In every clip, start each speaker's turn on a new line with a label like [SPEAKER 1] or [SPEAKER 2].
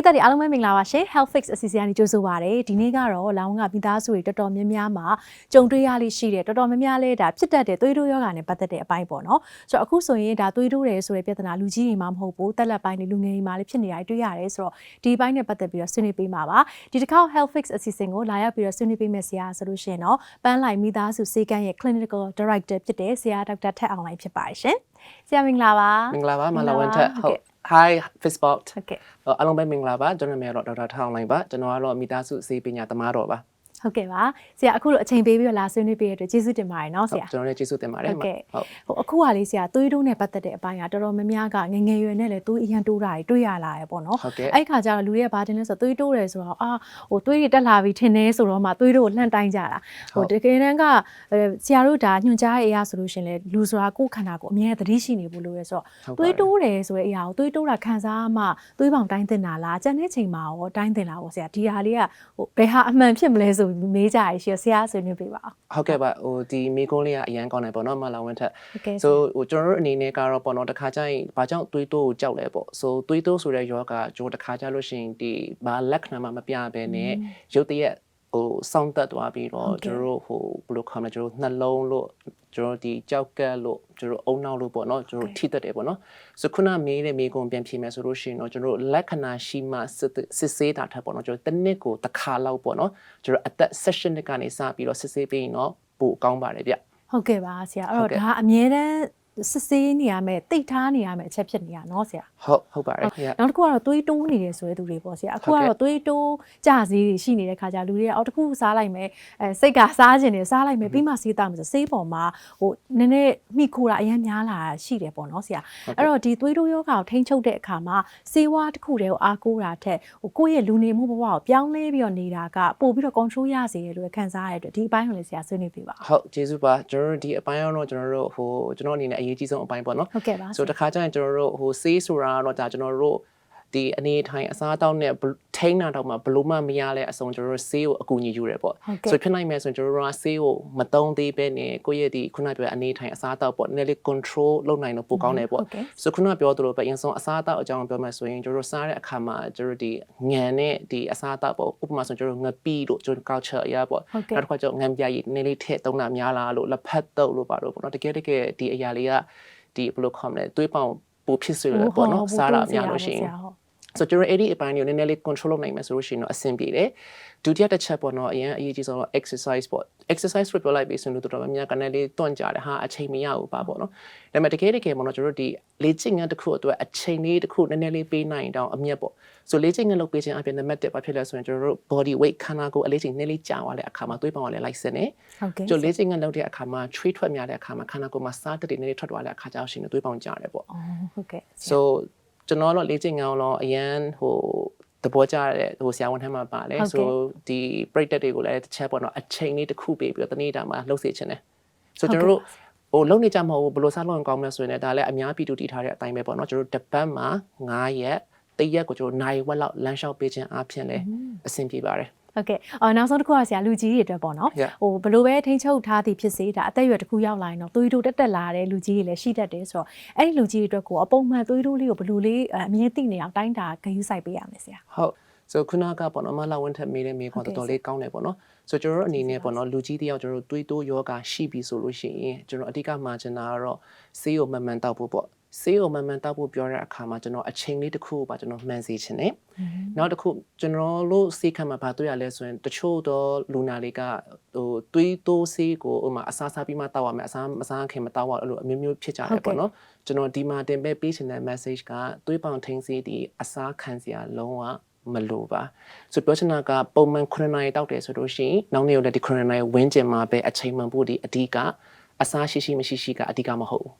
[SPEAKER 1] ရိသတ်တွေအားလုံးပဲမင်္ဂလာပါရှင် Health Fix အစီအစဉ်ကနေကြိုဆိုပါရစေဒီနေ့ကတော့လောင်းကမိသားစုတွေတော်တော်များများမှာကြုံတွေ့ရလိရှိတယ်တော်တော်များများလဲဒါဖြစ်တတ်တဲ့သွေးတိုးယောဂါနဲ့ပတ်သက်တဲ့အပိုင်းပေါ့နော်ဆိုတော့အခုဆိုရင်ဒါသွေးတိုးတယ်ဆိုတဲ့ပြဿနာလူကြီးတွေမှာမဟုတ်ဘူးတက်လက်ပိုင်းတွေလူငယ်တွေမှာလည်းဖြစ်နေရတယ်တွေ့ရတယ်ဆိုတော့ဒီဘိုင်းနဲ့ပတ်သက်ပြီးတော့ဆွေးနွေးပေးမှာပါဒီတစ်ခါ Health Fix အစီအစဉ်ကိုလာရောက်ပြီးတော့ဆွေးနွေးပေးမယ့်ဆရာဆိုလို့ရှိရင်တော့ပန်းလိုက်မိသားစုစေကန်းရဲ့ Clinical Director ဖြစ်တဲ့ဆရာဒေါက်တာထက်အောင်လိုင်းဖြစ်ပါတယ်ရှင် ဆရာမင်္ဂလာပါ
[SPEAKER 2] မင်္ဂလာပါမလာဝန်ထက်
[SPEAKER 1] ဟုတ်
[SPEAKER 2] ဟုတ်
[SPEAKER 1] ကဲ့
[SPEAKER 2] Hi Fishbot
[SPEAKER 1] ဟုတ်ကဲ့
[SPEAKER 2] အားလုံးပဲမင်္ဂလာပါကျွန်တော်နာမည်ကတော့ဒေါက်တာထောင်းလိုင်းပါကျွန်တော်ကတော့မိသားစုစေပညာသမားတော်ပါ
[SPEAKER 1] ဟုတ်ကဲ့ပါဆရာအခုလိုအချိန်ပေးပြီးတော့လာဆွေးနွေးပေးရတဲ့အတွက်ကျေးဇူးတင်ပါတယ်နော်ဆရာ
[SPEAKER 2] ကျွန်တော်လည်းကျေးဇူးတင်ပါတယ်
[SPEAKER 1] ဟုတ်ကဲ့
[SPEAKER 2] ဟုတ်
[SPEAKER 1] ဟိုအခုကလေးဆရာသွေးတိုးနဲ့ပတ်သက်တဲ့အပိုင်းကတော်တော်များများကငယ်ငယ်ရွယ်နဲ့လည်းသွေးအရန်တိုးတာတွေတွေ့ရလာရပေါ့နော်
[SPEAKER 2] ဟုတ်ကဲ့
[SPEAKER 1] အဲ့ခါကျတော့လူတွေကဘာတင်လဲဆိုတော့သွေးတိုးတယ်ဆိုတော့အာဟိုသွေးတွေတက်လာပြီထင်နေဆိုတော့မှသွေးတိုးကိုလှန့်တိုင်းကြတာဟိုတကယ်တမ်းကအဲဆရာတို့ဒါညွှန်ကြားရေးအရာဆိုလို့ရှရင်လေလူဆိုတာကိုယ်ခန္ဓာကိုအမြဲသတိရှိနေဖို့လိုရဲဆိုတော့
[SPEAKER 2] ဟုတ်
[SPEAKER 1] သွေး
[SPEAKER 2] ပါတယ်
[SPEAKER 1] တိုးတယ်ဆိုတဲ့အရာကိုသွေးတိုးတာခံစားမှသွေးပေါင်တိုင်းတင်တာလားကြံတဲ့ချိန်မှာရောတိုင်းတင်လားပေါ့ဆရာဒီဟာလေးကဟိုဘယ်ဟာအမှန်ဖြစ်မလဲဆိုပြီးမေးကြရရှိရဆရာဆွေးနွေးပေးပါအောင်
[SPEAKER 2] ဟုတ်ကဲ့ပါဟိုဒီမိကုန်းလေးကအရန်ကောင်းတယ်ပေါ့နော်မလာဝန်ထက်
[SPEAKER 1] ဟုတ်ကဲ့
[SPEAKER 2] ဆိုဟိုကျွန်တော်တို့အနေနဲ့ကတော့ပေါ့နော်တစ်ခါကျရင်ဘာကြောင့်သွေးတိုးကိုကြောက်လဲပေါ့ဆိုသွေးတိုးဆိုတဲ့ယောဂကျွန်တော်တစ်ခါကျလို့ရှိရင်ဒီဘာလက္ခဏာမှမပြဘဲနဲ့ရုတ်တရက်ဟိုစောင့်တက်သွားပြီးတော့
[SPEAKER 1] ဟုတ်ကဲ့
[SPEAKER 2] ကျွန်တော်တို့ဟိုဘယ်လိုခေါ်မလဲကျွန်တော်တို့နှလုံးလို့ ကျွန်တော်တို့ဒီကြောက်ကက်လို့ကျွန်တော်တို့အုံနောက်လို့ပေါ့နော်ကျွန်တော်တို့ထိတက်တယ်ပေါ့နော်ဆိုခုနမေးတဲ့မေးခွန်းပြန်ဖြေမယ်ဆိုလို့ရှိရင်တော့ကျွန်တော်တို့လက္ခဏာရှိမှစစ်စစ်ဆေးတာထက်ပေါ့နော်ကျွန်တော်တစ်နှစ်ကိုတစ်ခါလောက်ပေါ့နော်ကျွန်တော်အသက် session ကနေစပြီးတော့စစ်ဆေးပြီးရင်တော့ပိုကောင်းပါတယ်ဗျ
[SPEAKER 1] ဟုတ်ကဲ့ပါဆရာအဲ့
[SPEAKER 2] ဟု
[SPEAKER 1] တော့
[SPEAKER 2] တ်ကဲ့
[SPEAKER 1] ဒါအမြဲတမ်းစစ်ဆေးနေရမယ်တိတ်ထားနေရမယ်အချက်ဖြစ်နေရနော်ဆရာ
[SPEAKER 2] ဟုတ်ဟုတ်ပါတယ်ဗျ
[SPEAKER 1] နောက်တစ်ခုကတော့သွေးတိုးနေတယ်ဆိုတဲ့သူတွေပေါ့ဆရာအခု
[SPEAKER 2] ဟုတ်ကဲ့
[SPEAKER 1] ကတော့သွေးတိုးကြစည်းတွေရှိနေတဲ့ခါကျလူတွေကအော်တစ်ခုစားလိုက်မယ်အဲစိတ်ကစားခြင်းတယ်စားလိုက်မယ်ပြီးမှဆေးတောက်မယ်ဆိုဆေးပေါ်မှာဟိုနည်းနည်းမိခိုတာအရင်များလာတာရှိတယ်ပေါ့နော်ဆရာအဲ့တော့ဒီသွေးတိုးယောဂကိုထိန်းချုပ်တဲ့အခါမှာဆေးဝါးတစ်ခုတည်းကိုအားကိုးတာထက်ဟိုကိုယ့်ရဲ့လူနေမှုဘဝကိုပြောင်းလဲပြီးတော့နေတာကပို့ပြီးတော့ control ရစေတယ်လို့ခံစားရတဲ့အတွက်ဒီအပိုင်းကိုလည်းဆရာဆွေးနွေးပေးပါဦး
[SPEAKER 2] ဟုတ်ကျေးဇူးပါကျွန်တော်တို့ဒီအပိုင်းကတော့ကျွန်တော်တို့ဟိုကျွန်တော်အနေနဲ့အရေးကြီးဆုံးအပိုင်းပေါ့နော်
[SPEAKER 1] ဟုတ်ကဲ့ပါ
[SPEAKER 2] ဆိုတခါကျရင်ကျွန်တော်တို့ဟိုဆေးဆိုတာကတော့ဒါကျွန်တော်တို့ဒီအနေထိုင်အစားအသောက်နဲ့ဘယ်ထိန်းတာတော့မှဘလို့မှမရလဲအစုံကျွန်တော်တို့ဆေးကိုအကူအညီယူတယ်ပေါ့
[SPEAKER 1] ဟုတ်ကဲ့
[SPEAKER 2] ဆိုဖြစ်နိုင်မယ်ဆိုရင်ကျွန်တော်တို့ကဆေးကိုမတုံးသေးပဲနဲ့ကိုယ့်ရဲ့ဒီခုနပြောတဲ့အနေထိုင်အစားအသောက်ပေါ့နည်းနည်းလေး control လုပ်နိုင်တော့ပိုကောင်းတယ်ပေါ့
[SPEAKER 1] ဟုတ်ကဲ့
[SPEAKER 2] ဆိုခုနပြောသလိုပဲအရင်ဆုံးအစားအသောက်အကြောင်းပြောမယ်ဆိုရင်ကျွန်တော်တို့စားတဲ့အခါမှာကျွန်တော်တို့ဒီငံနဲ့ဒီအစားအသောက်ပေါ့ဥပမာဆိုကျွန်တော်တို့ငပီးတို့ကျွန်တော် culture အရာပေါ့
[SPEAKER 1] ဟုတ်ကဲ့
[SPEAKER 2] နောက်တစ်ခါကျတော့ငံပြရည်နည်းလေးထည့်သုံးတာများလားလို့လက်ဖက်တုပ်လို့ပါတော့ပေါ့နော်တကယ်တကယ်ဒီအရာလေးကဒီဘယ်လိုခေါ်မလဲသွေးပေါင် ပိုဖြစ်စေတယ်ပေါ့နော်စားတာများလို့ရှိရင် ဆိုတော့ကျွန်တော်အဲ့ဒီအပိုင်းကိုနည်းနည်းလေး control လုပ်နိုင်မယ်ဆိုလို့ရှိရင်တော့အဆင်ပြေတယ်ဒုတိယတစ်ချက်ပေါ့နော်အရင်အရေးကြီးဆုံးတော့ exercise ပေါ့ exercise ဆိုပြောလိုက်ပြီးဆိုရင်တော့တော်တော်များများကလည်းလေးတွန့်ကြတယ်ဟာအချိန်မရဘူးပါပေါ့နော်ဒါပေမဲ့တကယ်တကယ်ပေါ့နော်ကျွန်တော်တို့ဒီလေ့ကျင့်ခန်းတစ်ခုအတွက်အချိန်လေးတစ်ခုနည်းနည်းလေးပေးနိုင်တောင်အမြတ်ပေါ့ဆိုလေ့ကျင့်ခန်းလုပ်ပေးခြင်းအပြင်နံပါတ်1ဘာဖြစ်လဲဆိုရင်ကျွန်တော်တို့ body weight ခန္ဓာကိုယ်အလေးချိန်နည်းလေးကြာသွားတဲ့အခါမှာသွေးပေါင်ကလည်းလိုက်စင်းနေ
[SPEAKER 1] ဟုတ်ကဲ့
[SPEAKER 2] ကျိုလေ့ကျင့်ခန်းလုပ်တဲ့အခါမှာ treat ထွက်များတဲ့အခါမှာခန္ဓာကိုယ်မှာစားတက်တွေနည်းလေးထွက်သွားတဲ့အခါကျတော့ရှင်သွေးပေါင်ကြာတယ်ပေါ့
[SPEAKER 1] အော်ဟုတ်ကဲ့
[SPEAKER 2] so ကျွန်တော်တော့လေ့ကျင့်ခန်းတော့အရန်ဟိုတဘောကြတဲ့ဟိုဆရာဝန်ထမ်းမှာပါလေ
[SPEAKER 1] ဟုတ်ကဲ့
[SPEAKER 2] so ဒီ break တက်တွေကိုလည်းတစ်ချက်ပေါ့နော်အချိန်လေးတစ်ခုပေးပြီးတော့တနေ့တာမှာလှုပ်စေချင်တယ် so ကျွန်တော်တို့ဟိုလုံနေကြမဟုတ်ဘူးဘယ်လိုစားလို့ကောင်းမလဲဆိုရင်လည်းဒါလည်းအများပြည်သူတည်ထားတဲ့အတိုင်းပဲပေါ့နော်ကျွန်တော်တို့တစ်ပတ်မှာ9ရက်တရက်ကိုကျွန်တော်နိုင်ဝက်လောက်လမ်းလျှောက်ပေးခြင်းအပြင်လည်းအဆင်ပြေပါတယ်
[SPEAKER 1] ဟုတ်ကဲ့အော်နောက်ဆုံးတစ်ခုကဆရာလူကြီးတွေအတွက်ပေါ့နော်
[SPEAKER 2] Yeah.
[SPEAKER 1] ဟိုဘယ်လိုပဲထိန်းချုပ်ထားသည်ဖြစ်စေဒါအသက်အရွယ်တစ်ခုရောက်လာရင်တော့သွေးတိုးတက်တက်လာတဲ့လူကြီးတွေလည်းရှိတတ်တယ်ဆိုတော့အဲ့ဒီလူကြီးတွေအတွက်ကိုအပုံမှန်သွေးတိုးလေးကိုဘယ်လိုလေးအမြဲသိနေအောင်တိုင်းတာဂရုစိုက်ပေးရမယ်ဆရာ
[SPEAKER 2] ဟုတ်ဆိုခုနကပေါ့နော်မလာဝန်ထက်မေးတဲ့မေးခွန်း
[SPEAKER 1] ဟုတ်
[SPEAKER 2] တော်
[SPEAKER 1] ကဲ့
[SPEAKER 2] တော်လေးကောင်းတယ်ပေါ့နော်ဆိုကျွန်တော်တို့အနေနဲ့ပေါ့နော်လူကြီးတယောက်ကျွန်တော်တို့တွေးတိုးယောဂရှိပြီဆိုလို့ရှိရင်ကျွန်တော်အဓိကမှာချင်တာကတော့ဆေးကိုမှန်မှန်တောက်ဖို့ပေါ့ ဆေးကိုမှန်မှန်တောက်ဖို့ပြောတဲ့အခါမှာကျွန်တော်အချိန်လေးတစ်ခုကိုပါကျွန်တော်မှန်စေချင်တယ်နောက်တစ်ခုကျွန်တော်တို့ဆေးခံမှာဘာတွေ့ရလဲဆိုရင်တချို့တော့လူနာတွေကဟိုတွေးတိုးဆေးကိုဥပမာအစားစားပြီးမှတောက်ရမယ်အစားမစားခင်မတောက်ရအဲ့လိုအမျိုးမျိုးဖြစ်ကြတယ်ပေါ့နော်ကျွန်တော်ဒီမှာတင်ပေးပေးချင်တဲ့ message ကတွေးပေါင်ထိန်ဆေးဒီအစားခံစရာလုံးဝမလိုပါဆိုပြောချင်တာကပုံမှန်9နာရီတောက်တယ်ဆိုလို့ရှိရင်နောက်နေ့ကိုလည်းဒီ9နာရီဝင်းကျင်မှာပဲအချိန်မှန်ဖို့ဒီအဓိက အစားရှိရှိမရှိရှိကအဓိကမဟုတ်ဘူး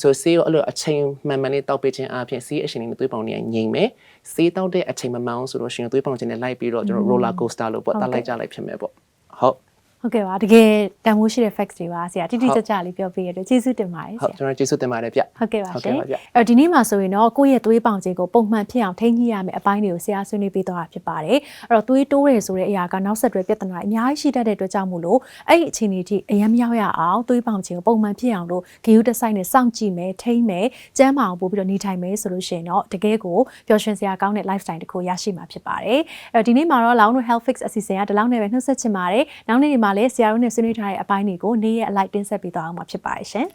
[SPEAKER 2] ဆိုဆေးရောအဲ့လိုအချိန်မှန်မှန်လေးတောက်ပေးခြင်းအပြင်ဆေးအချိန်လေးနဲ့သွေးပေါင်တွေငြိမ်မယ်ဆေးတောက်တဲ့အချိန်မမှန်အောင်ဆိုလို့ရှိရင်သွေးပေါင်ခြင်းနဲ့လိုက်ပြီးတော့ကျွန်တော် roller coaster လို့ပေါ့တက်လိုက်ကြလိုက်ဖြစ်မယ်ပေါ့ဟုတ်
[SPEAKER 1] ဟုတ်ကဲ့ပါတကယ်တန်ဖိုးရှိတဲ့ facts တွေပါဆရာတိတိကျကျလေးပြောပြရတဲ့ကျေးဇူးတင်ပါတယ်
[SPEAKER 2] ဟု
[SPEAKER 1] ဆ
[SPEAKER 2] တ်
[SPEAKER 1] ရာ
[SPEAKER 2] ကျွန်တော်ကျေးဇူးတင်ပါတယ်ဗျ
[SPEAKER 1] ဟုတ်ကဲ့ပါ
[SPEAKER 2] ဟုတ်
[SPEAKER 1] ရှ
[SPEAKER 2] ကဲ့
[SPEAKER 1] င်
[SPEAKER 2] ပါဗျ
[SPEAKER 1] အဲ့တော့ဒီနေ့မှာဆိုရင်တော့ကိုယ့်ရဲ့သွေးပေါင်ခြင်းကိုပုံမှန်ဖြစ်အောင်ထိန်းညှိရမယ်အပိုင်းတွေကိုဆရာဆွေးနွေးပေးသွားတာဖြစ်ပါတယ်အဲ့တော့သွေးတိုးတယ်ဆိုတဲ့အရာကနောက်ဆက်တွဲပြဿနာအများကြီးရှိတတ်တဲ့အတွက်ကြောင့်မို့လို့အဲ့ဒီအခြေအနေထိအရင်မရောက်ရအောင်သွေးပေါင်ခြင်းကိုပုံမှန်ဖြစ်အောင်လို့ဂေယူတစ်ဆိုင်နဲ့စောင့်ကြည့်မယ်ထိန်းမယ်ကျန်းမာအောင်ပို့ပြီးတော့နေထိုင်မယ်ဆိုလို့ရှိရင်တော့တကယ်ကိုပျော်ရွှင်စရာကောင်းတဲ့ lifestyle တစ်ခုရရှိမှာဖြစ်ပါတယ်အဲ့တော့ဒီနေ့မှာတော့လောင်းတို့ health fix အစီအစဉ်ကဒီလောက်နဲ့ပဲနှုတ်ဆက်ချင်ပါတယ်နောက်နေ့ဒီမှာလည်းဆရာတို့နဲ့ဆွေးနွေးထားတဲ့အပိုင်းတွေကိုနေ့ရက်အလိုက်တင်ဆက်ပေးသွားအောင်မှာဖြစ်ပါတယ်ရှင်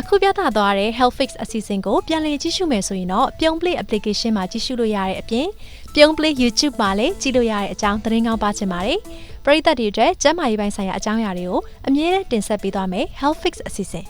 [SPEAKER 1] အခုပြသသွားတဲ့ Health Fix အစီအစဉ်ကိုပြန်လည်ကြည့်ရှုမယ်ဆိုရင်တော့ပြုံး play application မှာကြည့်ရှုလို့ရတဲ့အပြင်ပြုံး play YouTube မှာလည်းကြည့်လို့ရတဲ့အကြောင်းသတင်းကောင်းပါချင်ပါတယ်။ပရိသတ်တွေအတွက်ကျန်းမာရေးပိုင်းဆိုင်ရာအကြောင်းအရာတွေကိုအမြဲတမ်းတင်ဆက်ပေးသွားမယ် Health Fix အစီအစဉ်